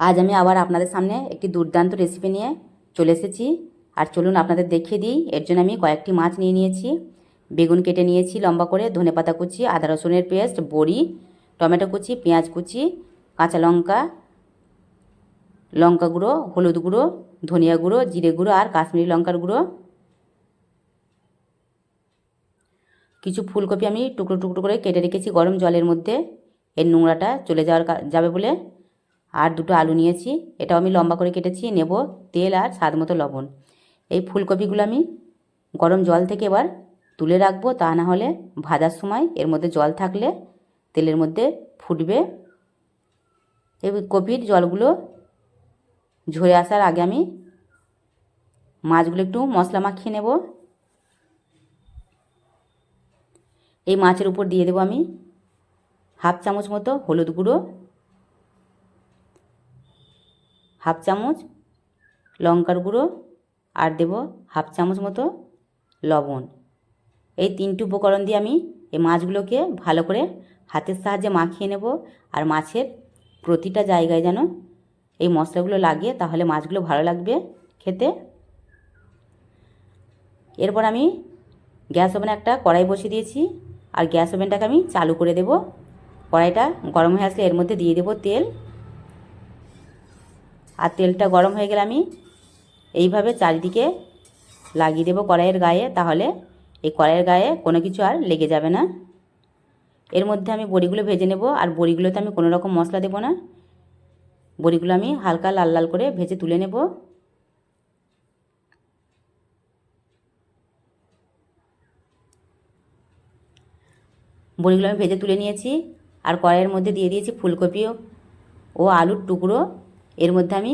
আজ আমি আবার আপনাদের সামনে একটি দুর্দান্ত রেসিপি নিয়ে চলে এসেছি। আর চলুন আপনাদের দেখিয়ে দিই। এর জন্য আমি কয়েকটি মাছ নিয়ে নিয়েছি। বেগুন কেটে নিয়েছি লম্বা করে ধনেপাতা কুচি, আদা রসুনের পেস্ট, বড়ি, টমেটো কুচি, পেঁয়াজ কুচি, কাঁচা লঙ্কা লঙ্কা গুঁড়ো, হলুদ গুঁড়ো, ধনিয়া গুঁড়ো, জিরে গুঁড়ো আর কাশ্মীরি লঙ্কার গুঁড়ো। কিছু ফুলকপি আমি টুকরো টুকরো করে কেটে রেখেছি গরম জলের মধ্যে। এর নোংরাটা চলে যাওয়ার যাবে বলে। আর দুটো আলু নিয়েছি, এটাও আমি লম্বা করে কেটেছি, নেব তেল আর স্বাদ মতো লবণ। এই ফুলকপিগুলো আমি গরম জল থেকে এবার তুলে রাখব, তা না হলে ভাজার সময় এর মধ্যে জল থাকলে তেলের মধ্যে ফুটবে। এই কপির জলগুলো ঝরে আসার আগে আমি মাছগুলো একটু মশলা মাখিয়ে নেব। এই মাছের উপর দিয়ে দেবো আমি হাফ চামচ মতো হলুদ গুঁড়ো। হাফ চামচ লঙ্কার গুঁড়ো আর দেব হাফ চামচ মতো লবণ। এই তিনটি উপকরণ দিয়ে আমি এই মাছগুলোকে ভালো করে হাতের সাহায্যে মাখিয়ে নেব আর মাছের প্রতিটা জায়গায় যেন এই মশলাগুলো লাগে তাহলে মাছগুলো ভালো লাগবে খেতে। এরপর আমি গ্যাস ওভেনে একটা কড়াই বসিয়ে দিয়েছি আর গ্যাস ওভেনটাকে আমি চালু করে দেব। কড়াইটা গরম হয়ে আসলে এর মধ্যে দিয়ে দেব তেল। আর তেলটা গরম হয়ে গেলে আমি এইভাবে চারিদিকে লাগিয়ে দেবো কড়াইয়ের গায়ে, তাহলে এই কড়াইয়ের গায়ে কোনো কিছু আর লেগে যাবে না। এর মধ্যে আমি বড়িগুলো ভেজে নেব, আর বড়িগুলোতে আমি কোনো রকম মশলা দেবো না। বড়িগুলো আমি হালকা লাল লাল করে ভেজে তুলে নেব। বড়িগুলো আমি ভেজে তুলে নিয়েছি, আর কড়াইয়ের মধ্যে দিয়ে দিয়েছি ফুলকপি ও আলুর টুকরো। এর মধ্যে আমি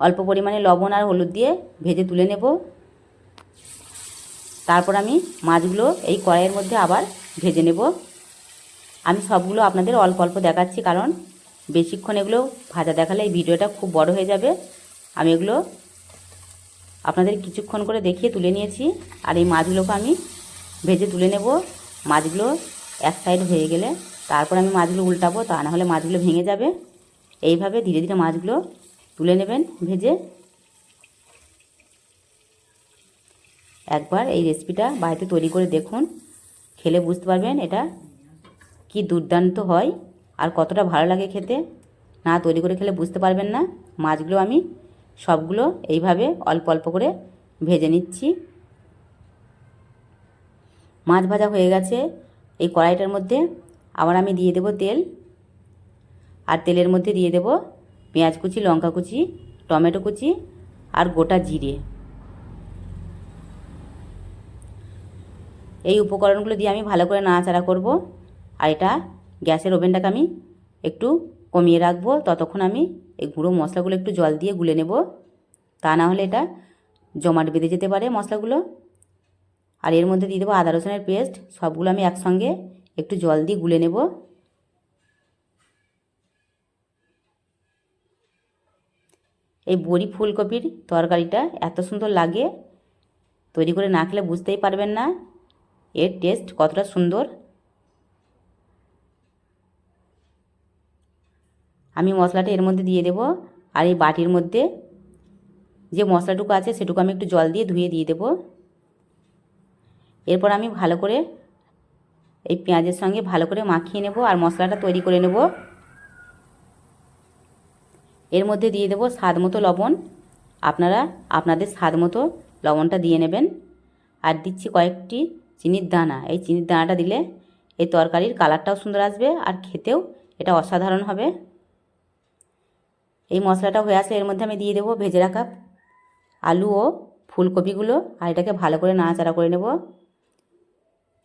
অল্প পরিমাণে লবণ আর হলুদ দিয়ে ভেজে তুলে নেব। তারপর আমি মাছগুলো এই কড়াইয়ের মধ্যে আবার ভেজে নেব। আমি সবগুলো আপনাদের অল্প অল্প দেখাচ্ছি কারণ বেশিক্ষণ এগুলো ভাজা দেখালে এই ভিডিওটা খুব বড় হয়ে যাবে। আমি এগুলো আপনাদের কিছুক্ষণ করে দেখিয়ে তুলে নিয়েছি আর এই মাছগুলোকে আমি ভেজে তুলে নেব। মাছগুলো এক সাইড হয়ে গেলে তারপর আমি মাছগুলো উল্টাবো তা না হলে মাছগুলো ভেঙে যাবে। এইভাবে ধীরে ধীরে মাছগুলো তুলে নেবেন, ভেজে। একবার এই রেসিপিটা বাড়িতে তৈরি করে দেখুন, খেলে বুঝতে পারবেন এটা কি দুর্দান্ত হয় আর কতটা ভালো লাগে খেতে। না তৈরি করে খেলে বুঝতে পারবেন না, মাছগুলো আমি সবগুলো এইভাবে অল্প অল্প করে ভেজে নিচ্ছি। মাছ ভাজা হয়ে গেছে, এই কড়াইটার মধ্যে আবার আমি দিয়ে দেব তেল। আর তেলের মধ্যে দিয়ে দেব পেঁয়াজ কুচি, লঙ্কা কুচি, টমেটো কুচি আর গোটা জিরে। এই উপকরণগুলো দিয়ে আমি ভালো করে নাড়াচাড়া করব আর এটা গ্যাসের ওভেনটাকে আমি একটু কমিয়ে রাখব। ততক্ষণ আমি এই গুঁড়ো মশলাগুলো একটু জল দিয়ে গুলে নেব। তা না হলে এটা জমাট বেঁধে যেতে পারে মশলাগুলো। আর এর মধ্যে দিয়ে দেবো আদা রসুনের পেস্ট, সবগুলো আমি একসঙ্গে একটু জল দিয়ে গুলে নেব। এই বড়ি ফুলকপির তরকারিটা এত সুন্দর লাগে, তৈরি করে না খেলে বুঝতেই পারবেন না। এর টেস্ট কতটা সুন্দর। আমি মশলাটা এর মধ্যে দিয়ে দেব আর এই বাটির মধ্যে যে মশলাটুকু আছে সেটুকু আমি একটু জল দিয়ে ধুয়ে দিয়ে দেব। এরপর আমি ভালো করে এই পেঁয়াজের সঙ্গে ভালো করে মাখিয়ে নেব আর মশলাটা তৈরি করে নেব। এর মধ্যে দিয়ে দেব স্বাদ মতো লবণ। আপনারা আপনাদের স্বাদ মতো লবণটা দিয়ে নেবেন। আর দিচ্ছি কয়েকটি চিনির দানা। এই চিনির দানাটা দিলে এই তরকারির কালারটাও সুন্দর আসবে আর খেতেও এটা অসাধারণ হবে। এই মশলাটা হয়ে আসলে এর মধ্যে আমি দিয়ে দেবো ভেজে রাখা আলু ও ফুলকপিগুলো। আর এটাকে ভালো করে নাড়াচাড়া করে নেব।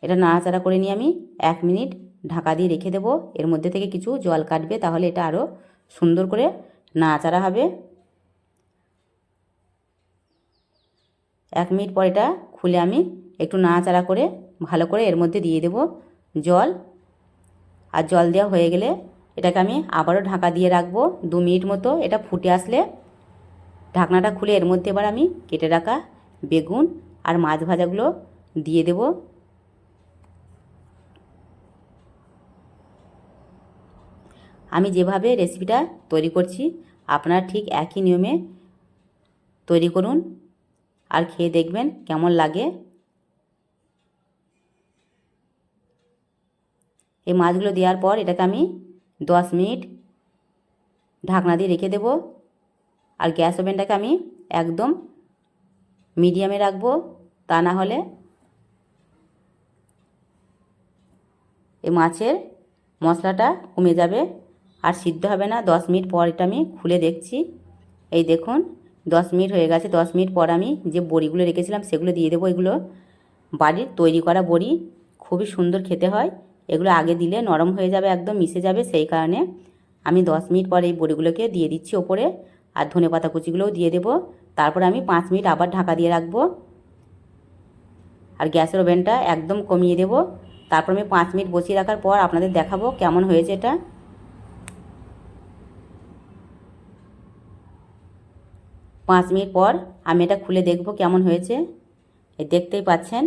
এটা নাড়াচাড়া করে নিয়ে আমি এক মিনিট ঢাকা দিয়ে রেখে দেবো। এর মধ্যে থেকে কিছু জল কাটবে, তাহলে এটা আরও সুন্দর করে নাড়াচাড়া হবে। এক মিনিট পর এটা খুলে আমি একটু নাড়াচাড়া করে ভালো করে এর মধ্যে দিয়ে দেব জল। আর জল দেওয়া হয়ে গেলে এটাকে আমি আবারও ঢাকা দিয়ে রাখব দু মিনিট মতো এটা ফুটে আসলে। ঢাকনাটা খুলে এর মধ্যে এবার আমি কেটে রাখা বেগুন আর মাছ ভাজাগুলো দিয়ে দেব। আমি যেভাবে রেসিপিটা তৈরি করছি, আপনারা ঠিক একই নিয়মে তৈরি করুন আর খেয়ে দেখবেন কেমন লাগে। এই মাছগুলো দেওয়ার পর এটাকে আমি দশ মিনিট ঢাকনা দিয়ে রেখে দেব আর গ্যাস ওভেনটাকে আমি একদম মিডিয়ামে রাখব, তা না হলে এই মাছের মশলাটা কমে যাবে। আর সিদ্ধ হবে না। দশ মিনিট পর এটা আমি খুলে দেখছি। এই দেখুন, দশ মিনিট হয়ে গেছে। দশ মিনিট পর আমি যে বড়িগুলো রেখেছিলাম, সেগুলো দিয়ে দেবো। এগুলো বাড়ির তৈরি করা বড়ি। খুবই সুন্দর খেতে হয়। এগুলো আগে দিলে নরম হয়ে যাবে, একদম মিশে যাবে। সেই কারণে আমি দশ মিনিট পর এই বড়িগুলোকে দিয়ে দিচ্ছি ওপরে। আর ধনে পাতা কুচিগুলোও দিয়ে দেবো। তারপর আমি পাঁচ মিনিট আবার ঢাকা দিয়ে রাখব। আর গ্যাসের ওভেনটা একদম কমিয়ে দেব। তারপর আমি পাঁচ মিনিট বসিয়ে রাখার পর আপনাদের দেখাবো কেমন হয়েছে এটা। পাঁচ মিনিট পর আমি এটা খুলে দেখব কেমন হয়েছে। দেখতেই পাচ্ছেন,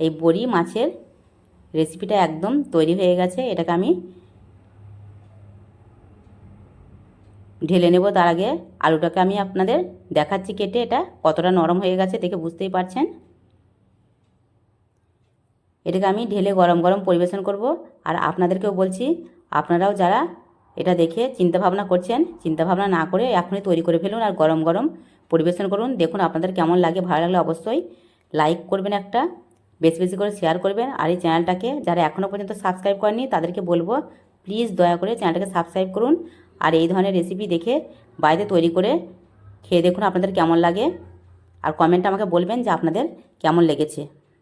এই বড়ি মাছের রেসিপিটা একদম তৈরি হয়ে গেছে। এটাকে আমি ঢেলে নেব তার আগে। আলুটাকে আমি আপনাদের দেখাচ্ছি কেটে এটা কতটা নরম হয়ে গেছে দেখে বুঝতেই পারছেন। এটাকে আমি ঢেলে গরম গরম পরিবেশন করব। আর আপনাদেরকেও বলছি, আপনারাও যারা এটা দেখে চিন্তাভাবনা করছেন, চিন্তাভাবনা না করে এখনই তৈরি করে ফেলুন আর গরম গরম পরিবেশন করুন। দেখুন আপনাদের কেমন লাগে, ভালো লাগলে অবশ্যই লাইক করবেন একটা, বেশি বেশি করে শেয়ার করবেন। আর এই চ্যানেলটাকে যারা এখনও পর্যন্ত সাবস্ক্রাইব করেনি তাদেরকে বলব প্লিজ দয়া করে চ্যানেলটাকে সাবস্ক্রাইব করুন। আর এই ধরনের রেসিপি দেখে বাড়িতে তৈরি করে খেয়ে দেখুন আপনাদের কেমন লাগে। আর কমেন্টে আমাকে বলবেন যে আপনাদের কেমন লেগেছে।